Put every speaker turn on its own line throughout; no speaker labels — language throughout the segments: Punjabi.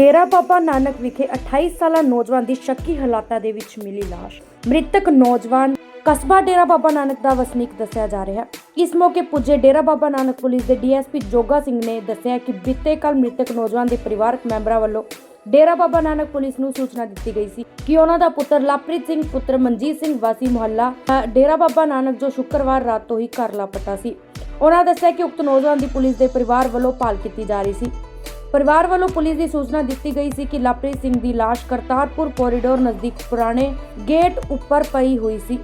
ਡੇਰਾ ਬਾਬਾ ਨਾਨਕ ਵਿਖੇ 28 ਸਾਲਾ ਨੌਜਵਾਨ ਦੀ ਸ਼ੱਕੀ ਹਾਲਾਤਾਂ ਦੇ ਵਿੱਚ ਮਿਲੀ ਲਾਸ਼। ਮ੍ਰਿਤਕ ਨੌਜਵਾਨ ਕਸਬਾ ਡੇਰਾ ਬਾਬਾ ਨਾਨਕ ਦਾ ਵਸਨੀਕ ਦੱਸਿਆ ਜਾ ਰਿਹਾ। ਇਸ ਮੌਕੇ ਪੁੱਜੇ ਡੇਰਾ ਬਾਬਾ ਨਾਨਕ ਪੁਲਿਸ ਦੇ ਡੀਐਸਪੀ ਜੋਗਾ ਸਿੰਘ ਨੇ ਦੱਸਿਆ ਕਿ ਬੀਤੇ ਕੱਲ ਮ੍ਰਿਤਕ ਨੌਜਵਾਨ ਦੇ ਪਰਿਵਾਰਕ ਮੈਂਬਰਾਂ ਵੱਲੋਂ ਡੇਰਾ ਬਾਬਾ ਨਾਨਕ ਪੁਲਿਸ ਨੂੰ ਸੂਚਨਾ ਦਿੱਤੀ ਗਈ ਸੀ ਕਿ ਉਹਨਾਂ ਦਾ ਪੁੱਤਰ ਲਵਪ੍ਰੀਤ ਸਿੰਘ, ਪੁੱਤਰ ਮਨਜੀਤ ਸਿੰਘ, ਵਾਸੀ ਮੁਹੱਲਾ ਡੇਰਾ ਬਾਬਾ ਨਾਨਕ ਜੋ ਸ਼ੁੱਕਰਵਾਰ ਰਾਤ ਤੋਂ ਹੀ ਘਰ ਲਾਪਤਾ ਸੀ। ਉਹਨਾਂ ਦੱਸਿਆ ਕਿ ਉਕਤ ਨੌਜਵਾਨ ਦੀ ਪੁਲਿਸ ਦੇ ਪਰਿਵਾਰ ਵੱਲੋਂ ਭਾਲ ਕੀਤੀ ਜਾ ਰਹੀ ਸੀ। ਪਰਿਵਾਰ ਵੱਲੋਂ ਪੁਲਿਸ ਦੀ ਸੂਚਨਾ ਦਿੱਤੀ ਗਈ ਸੀ ਕਿ ਲਵਪ੍ਰੀਤ ਸਿੰਘ ਦੀ ਲਾਸ਼ ਕਰਤਾਰਪੁਰ ਕੋਰੀਡੋਰ ਨਜ਼ਦੀਕ ਪੁਰਾਣੇ ਗੇਟ ਉੱਪਰ ਪਈ ਹੋਈ ਸੀ।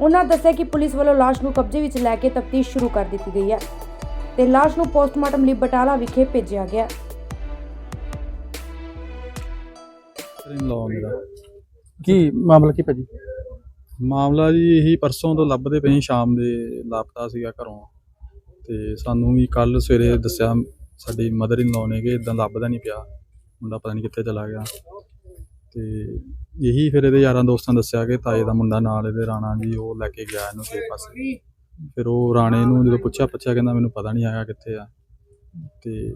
ਉਹਨਾਂ ਦੱਸਿਆ ਕਿ ਪੁਲਿਸ ਵੱਲੋਂ ਲਾਸ਼ ਨੂੰ ਕਬਜ਼ੇ ਵਿੱਚ ਲੈ ਕੇ ਤਫਤੀਸ਼ ਸ਼ੁਰੂ ਕਰ ਦਿੱਤੀ ਗਈ ਹੈ ਤੇ ਲਾਸ਼ ਨੂੰ ਪੋਸਟਮਾਰਟਮ ਲਈ ਬਟਾਲਾ ਵਿਖੇ ਭੇਜਿਆ ਗਿਆ।
ਕੀ ਮਾਮਲਾ ਕੀ ਭਾਜੀ?
ਮਾਮਲਾ ਜੀ ਇਹੀ ਪਰਸੋਂ ਤੋਂ ਲੱਭਦੇ ਪਏ ਸੀ, ਸ਼ਾਮ ਦੇ ਲਾਪਤਾ ਸੀਗਾ ਘਰੋਂ। ਤੇ ਸਾਨੂੰ ਵੀ ਕੱਲ ਸਵੇਰੇ ਦੱਸਿਆ ਸਾਡੀ ਮਦਰ ਇਨ ਲਾਅ ਨੇ ਕਿ ਇਦਾਂ ਲੱਭਦਾ ਨਹੀਂ ਪਿਆ। ਮੁੰਡਾ ਪਤਾ ਨਹੀਂ ਕਿੱਥੇ ਚਲਾ ਗਿਆ। ਤੇ ਇਹੀ ਫਿਰ ਇਹਦੇ ਯਾਰਾਂ ਦੋਸਤਾਂ ਦੱਸਿਆ ਕਿ ਤਾਏ ਦਾ ਮੁੰਡਾ ਨਾਲ ਇਹਦੇ ਰਾਣਾ ਜੀ, ਉਹ ਲੈ ਕੇ ਗਿਆ ਇਹਨੂੰ ਕਿਸੇ ਪਾਸੇ। ਫਿਰ ਉਹ ਰਾਣੇ ਨੂੰ ਜਦੋਂ ਪੁੱਛਿਆ ਪੁੱਛਿਆ ਕਹਿੰਦਾ ਮੈਨੂੰ ਪਤਾ ਨਹੀਂ ਆਇਆ ਕਿੱਥੇ ਆ। ਤੇ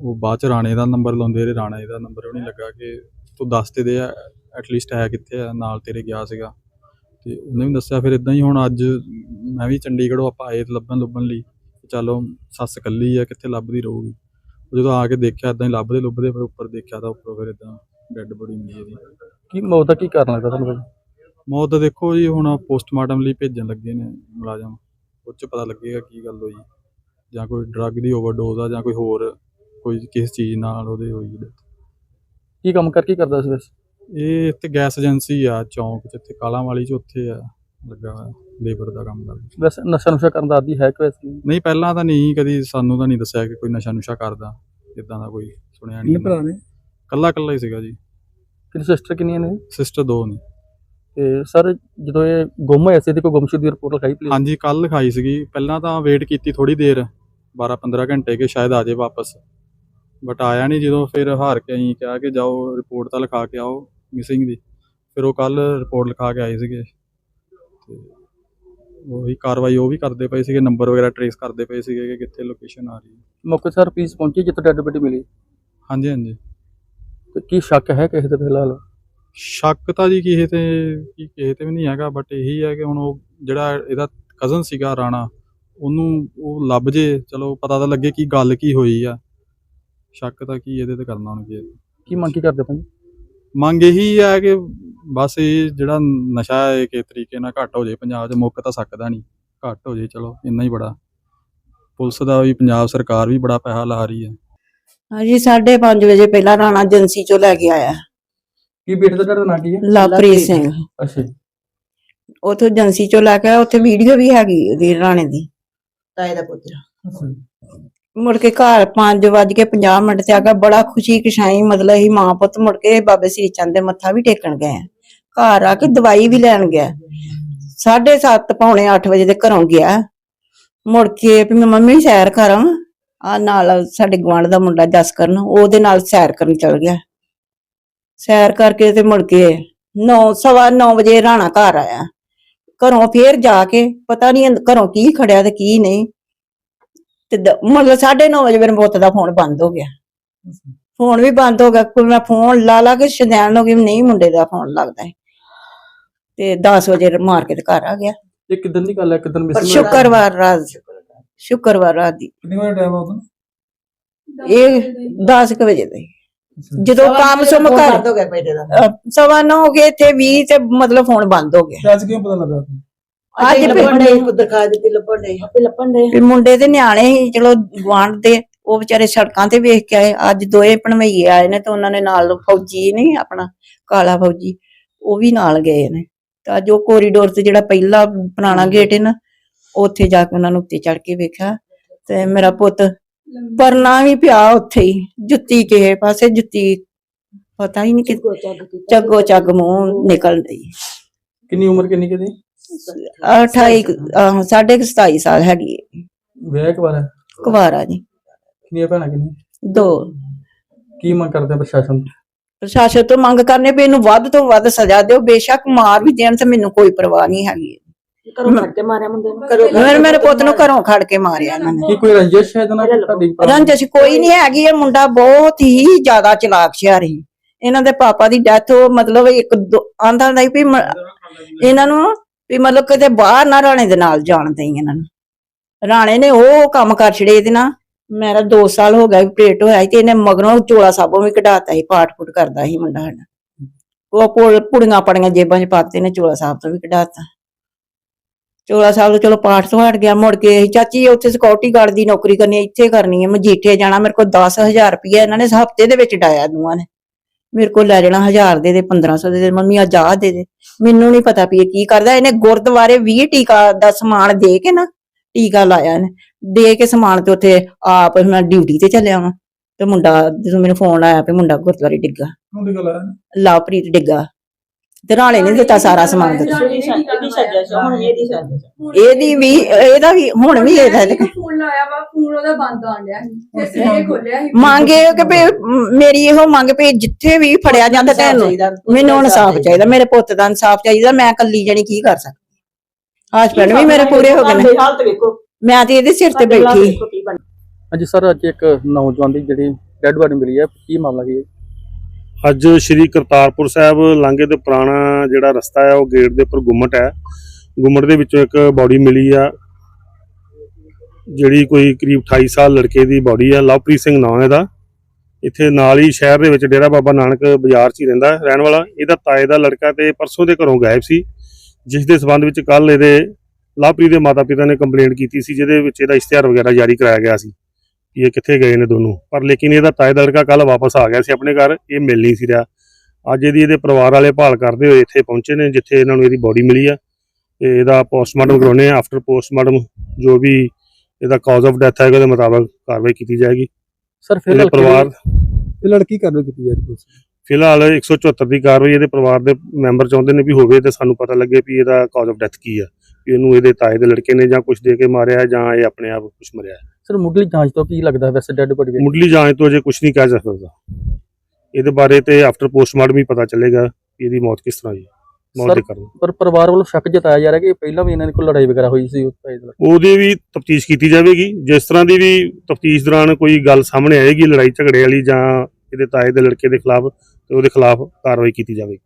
ਉਹ ਬਾਅਦ ਚ ਰਾਣੇ ਦਾ ਨੰਬਰ ਲਾਉਂਦੇ ਰਹੇ। ਰਾਣਾ ਦਾ ਨੰਬਰ ਉਹ ਨਹੀਂ ਲੱਗਾ ਕਿ ਤੂੰ ਦੱਸ ਤੇ ਦੇ ਐਟਲੀਸਟ ਹੈ ਕਿੱਥੇ ਆ, ਨਾਲ ਤੇਰੇ ਗਿਆ ਸੀਗਾ। ਤੇ ਉਹਨੇ ਵੀ ਦੱਸਿਆ, ਫਿਰ ਇਦਾਂ ਹੀ ਹੁਣ ਅੱਜ ਮੈਂ ਵੀ ਚੰਡੀਗੜ੍ਹੋਂ ਆਪਾਂ ਆਏ ਲੱਭਣ ਲੱਭਣ ਲਈ। ਚਲੋ ਸੱਸ ਕੱਲੀ ਆ ਕਿੱਥੇ ਲੱਭਦੀ ਰਹੂਗੀ? ਉਹ ਜਦੋਂ ਆ ਕੇ ਦੇਖਿਆ ਇਦਾਂ ਹੀ ਲੱਭਦੇ ਲੱਭਦੇ ਫਿਰ ਉੱਪਰ ਦੇਖਿਆ ਤਾਂ ਉੱਪਰ ਫਿਰ ਇਦਾਂ ਡੈੱਡ ਬੋਡੀ ਮਿਲੀ ਇਹਦੀ
ਕੀ ਮੌਤ ਦਾ ਕੀ ਕਾਰਨ ਲੱਗਦਾ ਤੁਹਾਨੂੰ ਭਾਜੀ
ਮੌਤ ਦਾ ਦੇਖੋ ਜੀ ਹੁਣ ਪੋਸਟਮਾਰਟਮ ਲਈ ਭੇਜਣ ਲੱਗੇ ਨੇ ਮੁਲਾਜ਼ਮ। ਉਹ 'ਚ ਪਤਾ ਲੱਗੇਗਾ ਕੀ ਗੱਲ ਹੋਈ। ਜਾਂ ਕੋਈ ਡਰੱਗ ਦੀ ਓਵਰਡੋਜ਼ ਆ ਜਾਂ ਕੋਈ ਹੋਰ ਕੋਈ ਕਿਸ ਚੀਜ਼ ਨਾਲ ਉਹਦੇ ਹੋਈ death।
ਕੀ ਕੰਮ ਕਰ ਕੀ ਕਰਦਾ ਸੀ ਵੈਸੇ
ਇਹ ਇੱਥੇ ਗੈਸ ਏਜੰਸੀ ਆ ਚੌਂਕ ਇੱਥੇ ਕਾਲਾਂ ਵਾਲੀ 'ਚ ਉੱਥੇ ਆ। ਲੱਗਾ ਹੋਇਆ ਲੇਬਰ ਦਾ ਕੰਮ ਕਰਦਾ।
ਵੈਸੇ ਨਸ਼ਾ ਨੁਸ਼ਾ ਕਰਨ ਦਾ ਆਦੀ ਹੈ ਕਿ ਵੈਸੇ
ਨਹੀਂ ਪਹਿਲਾਂ ਤਾਂ ਨਹੀਂ ਕਦੀ ਸਾਨੂੰ ਤਾਂ ਨਹੀਂ ਦੱਸਿਆ ਕਿ ਕੋਈ ਨਸ਼ਾ ਨੁਸ਼ਾ ਕਰਦਾ ਇਦਾਂ ਦਾ ਕੋਈ ਸੁਣਿਆ ਨਹੀਂ
ਨੇ?
ਕੱਲਾ ਕੱਲਾ ਹੀ ਸੀਗਾ ਜੀ।
ਕਿੰਨੀ ਸਿਸਟਰ ਕਿੰਨੀਆਂ ਨੇ?
ਸਿਸਟਰ ਦੋ ਨੇ।
ਤੇ ਸਰ ਜਦੋਂ ਇਹ ਗੁੰਮ ਹੋਇਆ ਸੀ ਤੇ ਕੋਈ ਗੁੰਮਸ਼ੁਦ ਦੀ ਰਿਪੋਰਟ ਲਿਖਾਈ ਪਲੀਜ਼
ਹਾਂਜੀ ਕੱਲ ਲਿਖਾਈ ਸੀਗੀ। ਪਹਿਲਾਂ ਤਾਂ ਵੇਟ ਕੀਤੀ ਥੋੜੀ ਦੇਰ 12 15 ਘੰਟੇ ਕਿ ਸ਼ਾਇਦ ਆ ਜਾਏ ਵਾਪਸ। ਬਟ ਆਇਆ ਨਹੀਂ ਜਦੋਂ ਫਿਰ ਹਾਰ ਕੇ ਅਸੀਂ ਕਿਹਾ ਕਿ ਜਾਓ ਰਿਪੋਰਟ ਤਾਂ ਲਿਖਾ ਕੇ ਆਓ ਮਿਸਿੰਗ ਦੀ। ਫਿਰ ਉਹ ਕੱਲ ਰਿਪੋਰਟ ਲਿਖਾ ਕੇ ਆਏ ਸੀਗੇ। ਉਹੀ ਕਾਰਵਾਈ ਉਹ ਵੀ ਕਰਦੇ ਪਏ ਸੀਗੇ ਨੰਬਰ ਵਗੈਰਾ ਟਰੇਸ ਕਰਦੇ ਪਏ ਸੀਗੇ ਕਿ ਕਿੱਥੇ ਲੋਕੇਸ਼ਨ ਆ ਰਹੀ ਹੈ।
ਮੌਕੇ ਸਰ ਪੀਸ ਪਹੁੰਚੀ ਜਿੱਥੇ ਡੈਡ ਬੋਡੀ ਮਿਲੀ?
ਹਾਂਜੀ ਹਾਂਜੀ।
ਤੇ ਕੀ ਸ਼ੱਕ ਹੈ ਕਿਸੇ ਤੇ ਫਿਲਹਾਲ?
ਸ਼ੱਕ ਤਾਂ ਜੀ ਕਿਸੇ ਤੇ ਕੀ ਕਿਸੇ ਤੇ ਵੀ ਨਹੀਂ ਹੈਗਾ ਬਟ ਇਹੀ ਹੈ ਕਿ ਹੁਣ ਉਹ ਜਿਹੜਾ ਇਹਦਾ ਕਜ਼ਨ ਸੀਗਾ ਰਾਣਾ ਉਹਨੂੰ ਉਹ ਲੱਭ ਜੇ ਚਲੋ ਪਤਾ ਤਾਂ ਲੱਗੇ ਕੀ ਗੱਲ ਕੀ ਹੋਈ ਆ। ਸ਼ੱਕ ਤਾਂ ਕੀ ਇਹਦੇ ਤੇ ਕਰਨਾ ਹੁਣ ਕੀ
ਕੀ ਮੰਗ ਕੀ ਕਰਦੇ ਭਾਜੀ?
ਮੰਗ ਇਹੀ ਹੈ ਕਿ ਬਸ ਇਹ ਜਿਹੜਾ ਨਸ਼ਾ ਹੈ ਕਿ ਤਰੀਕੇ ਨਾਲ ਘੱਟ ਹੋ ਜੇ ਪੰਜਾਬ 'ਚ ਮੁੱਕ ਤਾਂ ਸਕਦਾ ਨਹੀਂ। ਘੱਟ ਹੋ ਜੇ ਚਲੋ ਇੰਨਾ ਹੀ ਬੜਾ। ਪੁਲਿਸ ਦਾ ਵੀ ਪੰਜਾਬ ਸਰਕਾਰ ਵੀ ਬੜਾ ਪੈਸਾ ਲਾ ਰਹੀ ਹੈ।
ਹਾਂਜੀ 5:30 ਵਜੇ ਪਹਿਲਾਂ ਰਾਣਾ ਏਜੰਸੀ ਚੋਂ ਲੈ ਕੇ ਆਇਆ।
ਕੀ ਬੇਟੇ ਦਾ ਤੁਹਾਡਾ ਨਾਂ ਕੀ ਹੈ?
ਲਵਪ੍ਰੀਤ ਸਿੰਘ।
ਅੱਛਾ
ਉਥੋਂ ਏਜੰਸੀ ਚੋਂ ਲੈ ਕੇ ਆਇਆ ਉੱਥੇ ਵੀਡੀਓ ਵੀ ਹੈਗੀ ਉਹਦੀ ਰਾਣੇ ਦੀ ਤਾਏ ਦਾ ਪੁੱਤਰ। ਮੁੜ ਕੇ ਘਰ 5:50 ਮਿੰਟ ਤੇ ਆ ਗਿਆ, ਬੜਾ ਖੁਸ਼ੀ ਖੁਸ਼ਾਈ, ਮਤਲਬ ਹੀ ਮਾਂ ਪੁੱਤ ਮੁੜ ਕੇ ਬਾਬੇ ਸ੍ਰੀ ਚੰਦ ਦੇ ਮੱਥਾ ਵੀ ਟੇਕਣ ਗਏ ਆ। ਘਰ ਆ ਕੇ ਦਵਾਈ ਵੀ ਲੈਣ ਗਿਆ। 7:30 ਪੌਣੇ 8 ਵਜੇ ਦੇ ਘਰੋਂ ਗਿਆ। ਮੁੜ ਕੇ ਵੀ ਮੈਂ ਮੰਮੀ ਸੈਰ ਕਰਾਂ ਆ ਨਾਲ ਸਾਡੇ ਗਵਾਂਢ ਦਾ ਮੁੰਡਾ ਜਸ ਕਰਨ ਉਹਦੇ ਨਾਲ ਸੈਰ ਕਰਨ ਚਲ ਗਿਆ। ਸੈਰ ਕਰਕੇ ਤੇ ਮੁੜ ਕੇ 9 ਸਵਾ 9 ਵਜੇ ਰਾਣਾ ਘਰ ਆਇਆ। ਘਰੋਂ ਫੇਰ ਜਾ ਕੇ ਪਤਾ ਨਹੀਂ ਘਰੋਂ ਕੀ ਖੜਿਆ ਤੇ ਕੀ ਨਹੀਂ। ਤੇ ਦ- ਮਤਲਬ 9:30 ਵਜੇ ਮੇਰੇ ਪੁੱਤ ਦਾ ਫੋਨ ਬੰਦ ਹੋ ਗਿਆ। ਫੋਨ ਵੀ ਬੰਦ ਹੋ ਗਿਆ ਕੋਈ ਮੈਂ ਫੋਨ ਲਾ ਲਾ ਕੇ ਸ਼ਦੈਣ ਹੋ ਗਈ ਵੀ ਨਹੀਂ ਮੁੰਡੇ ਦਾ ਫੋਨ ਲੱਗਦਾ ਹੈ ਤੇ 10 ਵਜੇ ਮਾਰ ਕੇ ਤੇ ਘਰ ਆ ਗਿਆ।
ਇਹ ਕਿਦਾਂ ਦੀ ਗੱਲ ਹੈ ਕਿਦਾਂ
ਪਰ
ਮਿਸ
ਸ਼ੁੱਕਰਵਾਰ ਰਾਤ ਸ਼ੁੱਕਰਵਾਰ ਰਾਤ ਦੀ।
ਕਿੰਨੇ ਵਜੇ ਟਾਈਮ ਆ ਉਦੋਂ?
ਇਹ 10 ਕੁ ਵਜੇ ਦੇ ਜਦੋਂ ਕੰਮ ਸੁਮ ਕਰ
ਹੋ ਗਿਆ ਬੇਟੇ ਦਾ।
ਸਵਾ ਨੌ ਹੋ ਗਏ ਤੇ 20 ਤੇ ਮਤਲਬ ਫੋਨ ਬੰਦ ਹੋ ਗਿਆ।
ਅੱਜ ਕਿਉਂ ਪਤਾ ਲੱਗਾ
ਅੱਜ ਵੀ-
ਲੱਭਣ ਦੇ ਕੁਦਰ ਖਾ ਦਿੱਤੀ ਲੱਭਣ ਦੇ
ਆਪੇ ਲੱਭਣ ਦੇ ਵੀ ਮੁੰਡੇ ਦੇ ਨਿਆਣੇ ਸੀ ਚਲੋ ਗਵਾਂਢ ਦੇ ਉਹ ਵਿਚਾਰੇ ਸੜਕਾਂ ਤੇ ਵੇਖ ਕੇ ਆਏ। ਅੱਜ ਦੋਏ ਭਣਵਈਏ ਆਏ ਨੇ ਤੇ ਉਹਨਾਂ ਨੇ ਨਾਲ ਫੌਜੀ ਨਹੀਂ ਆਪਣਾ ਕਾਲਾ ਫੌਜੀ ਉਹ ਵੀ ਨਾਲ ਗਏ ਨੇ। ਤਾਂ ਜੋ ਕੋਰੀਡੋਰ ਤੇ ਜਿਹੜਾ ਪਹਿਲਾ ਪੁਰਾਣਾ ਗੇਟ ਹੈ ਨਾ ਉੱਥੇ ਜਾ ਕੇ ਉਹਨਾਂ ਨੂੰ ਉੱਤੇ ਚੜ ਕੇ ਵੇਖਿਆ। ਤੇ ਮੇਰਾ ਪੁੱਤ ਪਰਨਾ ਵੀ ਪਿਆ ਉੱਥੇ ਹੀ ਜੁੱਤੀ ਕਿਸੇ ਪਾਸੇ ਜੁੱਤੀ ਪਤਾ ਹੀ ਨਹੀਂ ਕਿ ਚੱਗੋ ਚੱਗ ਮੂੰਹ ਨਿਕਲ ਰਹੀ
ਕਿੰਨੀ ਉਮਰ ਕਿੰਨੀ ਕਿਦੀ
28 ਅਹ, ਸਾਢੇ ਕੁ 27 ਸਾਲ ਹੈਗੀ ਹੈ।
ਵਿਆਹ ਇੱਕ ਵਾਰ ਹੈ
ਕੁਵਾਰਾ ਜੀ।
ਕਿੰਨੀਆਂ ਭੈਣਾਂ ਕਿੰਨੀ
ਦੋ।
ਕੀ ਮੰਗ ਕਰਦੇ ਆ ਪ੍ਰਸ਼ਾਸਨ ਤੋਂ?
ਪ੍ਰਸ਼ਾਸਨ ਤੋਂ ਮੰਗ ਕਰਨੇ ਵੀ ਇਹਨੂੰ ਵੱਧ ਤੋਂ ਵੱਧ ਸਜ਼ਾ ਦਿਓ। ਬੇਸ਼ੱਕ ਮਾਰ ਵੀ ਦੇਣ ਤੇ ਮੈਨੂੰ ਕੋਈ ਪਰਵਾਹ ਨਹੀਂ ਹੈਗੀ
ਘਰੋਂ ਕੱਢ ਕੇ ਮਾਰਿਆ ਮੁੰਡੇ ਨੂੰ?
ਮੇਰੇ ਮੇਰੇ ਪੁੱਤ ਨੂੰ ਘਰੋਂ ਖੜ ਕੇ ਮਾਰਿਆ ਇਹਨਾਂ ਨੇ।
ਕੀ ਕੋਈ ਰੰਜਿਸ਼ ਹੈ ਜਨਾ ਤੁਹਾਡੀ
ਰੰਜਸ਼ ਕੋਈ ਨਹੀਂ ਹੈਗੀ ਇਹ ਮੁੰਡਾ ਬਹੁਤ ਹੀ ਜ਼ਿਆਦਾ ਚਲਾਕ ਸ਼ਿਆਰ ਇਹਨਾਂ ਦੇ ਪਾਪਾ ਦੀ ਡੈਥ ਮਤਲਬ ਇੱਕ ਆਂਦਾ ਨਹੀਂ ਵੀ ਮ- ਇਹਨਾਂ ਨੂੰ ਵੀ ਮਤਲਬ ਕਿਤੇ ਬਾਹਰ ਨਾ ਰਾਣੇ ਦੇ ਨਾਲ ਜਾਣ ਦੇਈ ਇਹਨਾਂ ਨੂੰ। ਰਾਣੇ ਨੇ ਉਹ ਕੰਮ ਕਰ ਛੜੇ ਇਹਦੇ ਨਾਲ। ਮੇਰਾ 2 ਸਾਲ ਹੋ ਗਿਆ ਪਲੇਟ ਹੋਇਆ ਸੀ ਤੇ ਇਹਨੇ ਮਗਰੋਂ ਚੋਲਾ ਸਾਬੋਂ ਵੀ ਕਢਾਤਾ ਸੀ, ਪਾਠ ਫੁੱਟ ਕਰਦਾ ਸੀ ਮੁੰਡਾ ਸਾਡਾ। ਉਹ ਪੁੜੀਆਂ ਪੜੀਆਂ ਜੇਬਾਂ 'ਚ ਪਾਤੇ ਨੇ, ਚੋਲਾ ਸਾਹਿਬ ਤੋਂ ਵੀ ਕਢਾਤਾ। ਚੋਲਾ ਸਾਹਿਬ ਤੋਂ ਚਲੋ ਪਾਠ ਤੋਂ ਹਟ ਗਿਆ, ਮੁੜ ਕੇ ਚਾਚੀ ਉੱਥੇ ਸਿਕਿਉਰਿਟੀ ਗਾਰਡ ਦੀ ਨੌਕਰੀ ਕਰਨੀ ਹੈ, ਇੱਥੇ ਕਰਨੀ ਹੈ, ਮਜੀਠੇ ਜਾਣਾ, ਮੇਰੇ ਕੋਲ 10000 ਰੁਪਇਆ ਇਹਨਾਂ ਨੇ ਹਫ਼ਤੇ ਦੇ ਵਿੱਚ ਡਾਇਆ ਦੂਆਂ ਨੇ। ਮੇਰੇ ਕੋਲ ਲੈ ਜਾਣਾ 1000 ਦੇ ਦੇ 1500 ਦੇ ਦੇ ਮੰਮੀ ਆ ਜਾ ਦੇ ਦੇ। ਮੈਨੂੰ ਨਹੀਂ ਪਤਾ ਵੀ ਇਹ ਕੀ ਕਰਦਾ ਇਹਨੇ ਗੁਰਦੁਆਰੇ 20 ਟੀਕਾ ਦਾ ਸਮਾਨ ਦੇ ਕੇ ਨਾ ਟੀਕਾ ਲਾਇਆ ਇਹਨੇ। ਦੇ ਕੇ ਸਮਾਨ ਤੇ ਉੱਥੇ ਆਪ ਮੈਂ ਡਿਊਟੀ ਤੇ ਚੱਲਿਆ ਵਾਂ। ਤੇ ਮੁੰਡਾ ਜਦੋਂ ਮੈਨੂੰ ਫੋਨ ਆਇਆ ਵੀ ਮੁੰਡਾ ਗੁਰਦੁਆਰੇ ਡਿੱਗਾ। ਲਵਪ੍ਰੀਤ ਡਿੱਗਾ। ਤੇ ਰਾਣੇ ਨੇ ਦਿੱਤਾ ਸਾਰਾ ਸਮਾਨ ਦਿੱਤਾ।
ਇਹਦੀ ਹੁਣ
ਵੀ ਇਹਦਾ ਵੀ ਹੁਣ ਵੀ ਇਹਦਾ
ਫੋਨ ਲਾਇਆ ਵਾ ਫੋਨ ਉਹਦਾ ਬੰਦ ਆਣ ਡਿਆ ਸੀ। ਤੇ ਸਵੇਰੇ ਖੋਲਿਆ ਸੀ।
ਮੰਗੇ ਕਿ ਵੀ ਮ- ਮੇਰੀ ਇਹੋ ਮੰਗ ਵੀ ਜਿੱਥੇ ਵੀ ਫੜਿਆ ਜਾਂਦਾ ਤੈਨੂੰ ਮੈਨੂੰ ਇਨਸਾਫ ਚਾਹੀਦਾ। ਮੇਰੇ ਪੁੱਤ ਦਾ ਇਨਸਾਫ ਚਾਹੀਦਾ ਮੈਂ ਕੱਲੀ ਜਣੀ ਕੀ ਕਰ ਸਕਦੀ? ਹਸਬੰਡ ਵੀ ਮੇਰੇ ਪੂਰੇ ਹੋ ਗਏ ਨੇ।
ਹਾਲਤ ਵੇਖੋ।
ਮੈਂ ਤੇ ਇਹਦੇ ਸਿਰ ਤੇ ਬੈਠੀ।
ਹਾਂਜੀ ਸਰ ਅੱਜ ਇੱਕ ਨੌਜਵਾਨ ਦੀ ਜਿਹੜੀ ਡੈਡ ਬਾਡੀ ਮਿਲੀ ਹੈ ਕੀ ਮਾਮਲਾ ਕੀ ਹੈ?
ਅੱਜ ਸ਼੍ਰੀ ਕਰਤਾਰਪੁਰ ਸਾਹਿਬ ਲਾਂਘੇ ਦੇ ਪੁਰਾਣਾ ਜਿਹੜਾ ਰਸਤਾ ਹੈ ਉਹ ਗੇਟ ਦੇ ਉੱਪਰ ਗੁੰਮਟ ਹੈ। ਗੁੰਮਟ ਦੇ ਵਿੱਚੋਂ ਇੱਕ ਬਾਡੀ ਮਿਲੀ ਆ। ਜਿਹੜੀ ਕੋਈ ਕਰੀਬ 28 ਸਾਲ ਲੜਕੇ ਦੀ ਬਾਡੀ ਆ, ਲਵਪ੍ਰੀਤ ਸਿੰਘ ਨਾਂ ਇਹਦਾ। ਇੱਥੇ ਨਾਲ ਹੀ ਸ਼ਹਿਰ ਦੇ ਵਿੱਚ ਡੇਰਾ ਬਾਬਾ ਨਾਨਕ ਬਾਜ਼ਾਰ 'ਚ ਹੀ ਰਹਿੰਦਾ, ਰਹਿਣ ਵਾਲਾ। ਇਹਦਾ ਤਾਏ ਦਾ ਲੜਕਾ ਤੇ ਪਰਸੋਂ ਦੇ ਘਰੋਂ ਗਾਇਬ ਸੀ, ਜਿਸ ਦੇ ਸਬੰਧ ਵਿੱਚ ਕੱਲ ਇਹਦੇ ਲਵਪ੍ਰੀਤ ਦੇ ਮਾਤਾ-ਪਿਤਾ ਨੇ ਕੰਪਲੇਂਟ ਕੀਤੀ ਸੀ, ਜਿਹਦੇ ਵਿੱਚ ਇਹਦਾ ਇਸ਼ਤਿਹਾਰ ਵਗੈਰਾ ਜਾਰੀ ਕਰਾਇਆ ਗਿਆ ਸੀ ਕਿ ਇਹ ਕਿੱਥੇ ਗਏ ਨੇ ਦੋਨੋਂ। ਪਰ ਲੇਕਿਨ ਇਹਦਾ ਤਾਏ ਦਾ ਲੜਕਾ ਕੱਲ ਵਾਪਸ ਆ ਗਿਆ ਸੀ ਆਪਣੇ ਘਰ, ਇਹ ਮਿਲ ਨਹੀਂ ਸੀ ਰਿਹਾ। ਅੱਜ ਇਹਦੀ ਇਹਦੇ ਪਰਿਵਾਰ ਵਾਲੇ ਭਾਲ ਕਰਦੇ ਹੋਏ ਇੱਥੇ ਪਹੁੰਚੇ ਨੇ, ਜਿੱਥੇ ਇਹਨਾਂ ਨੂੰ ਇਹਦੀ ਬੋਡੀ ਮਿਲੀ ਆ। ਤੇ ਇਹਦਾ ਪੋਸਟਮਾਰਟਮ ਕਰਾਉਣੇ ਆ ਆਫਟਰ ਪੋਸਟਮਾਰਟਮ ਜੋ ਵੀ ਇਹਦਾ ਕਾਜ਼ ਆਫ ਡੈਥ ਹੈਗਾ ਉਹਦੇ ਮੁਤਾਬਕ ਕਾਰਵਾਈ ਕੀਤੀ ਜਾਏਗੀ।
ਸਰ
ਇਹਦੇ
ਫਿਲਹਾਲ
ਪਰਿਵਾਰ
ਇਹ ਲੜਕੀ ਕਾਰਵਾਈ ਕੀਤੀ ਜਾ ਰਹੀ ਹੈ
ਫਿਲਹਾਲ 174 ਦੀ ਕਾਰਵਾਈ ਇਹਦੇ ਪਰਿਵਾਰ ਦੇ ਮੈਂਬਰ ਚਾਹੁੰਦੇ ਨੇ ਵੀ ਹੋਵੇ ਤੇ ਸਾਨੂੰ ਪਤਾ ਲੱਗੇ ਵੀ ਇਹਦਾ ਕਾਜ਼ ਆਫ ਡੈਥ ਕੀ ਆ। ਵੀ ਇਹਨੂੰ ਇਹਦੇ ਤਾਏ ਦੇ ਲੜਕੇ ਨੇ ਜਾਂ ਕੁਝ ਦੇ ਕੇ ਮਾਰਿਆ ਜਾਂ ਇਹ ਆਪਣੇ ਆਪ ਕੁਝ ਮਰਿਆ
ਸਰ ਮੁੱਢਲੀ ਜਾਂਚ ਤੋਂ ਕੀ ਲੱਗਦਾ ਵੈਸੇ ਡੈਡ ਬਾਡੀ
ਮੁੱਢਲੀ ਜਾਂਚ ਤੋਂ ਅਜੇ ਕੁਝ ਨਹੀਂ ਕਹਿ ਸਕਦਾ। ਇਹਦੇ ਬਾਰੇ ਤੇ ਆਫਟਰ ਪੋਸਟਮਾਰਟਮ ਹੀ ਪਤਾ ਚੱਲੇਗਾ ਕਿ ਇਹਦੀ ਮੌਤ ਕਿਸ ਤਰ੍ਹਾਂ ਹੋਈ ਮੌਤ
Sir,
ਦੇ ਕਾਰਨ।
ਪਰ ਪਰਿਵਾਰ ਵੱਲੋਂ ਸ਼ੱਕ ਜਤਾਇਆ ਜਾ ਰਿਹਾ ਕਿ ਪਹਿਲਾਂ ਵੀ ਇਹਨਾਂ ਦੀ ਕੋਈ ਲੜਾਈ ਵਗੈਰਾ ਹੋਈ ਸੀ।
ਉਹਦੀ ਵੀ ਤਫਤੀਸ਼ ਕੀਤੀ ਜਾਵੇਗੀ। ਜਿਸ ਤਰ੍ਹਾਂ ਦੀ ਵੀ ਤਫਤੀਸ਼ ਦੌਰਾਨ ਕੋਈ ਗੱਲ ਸਾਹਮਣੇ ਆਏਗੀ ਲੜਾਈ ਝਗੜੇ ਵਾਲੀ ਜਾਂ ਇਹਦੇ ਤਾਏ ਦੇ ਲੜਕੇ ਦੇ ਖਿਲਾਫ ਤੇ ਉਹਦੇ ਖਿਲਾਫ ਕਾਰਵਾਈ ਕੀਤੀ ਜਾਵੇਗੀ।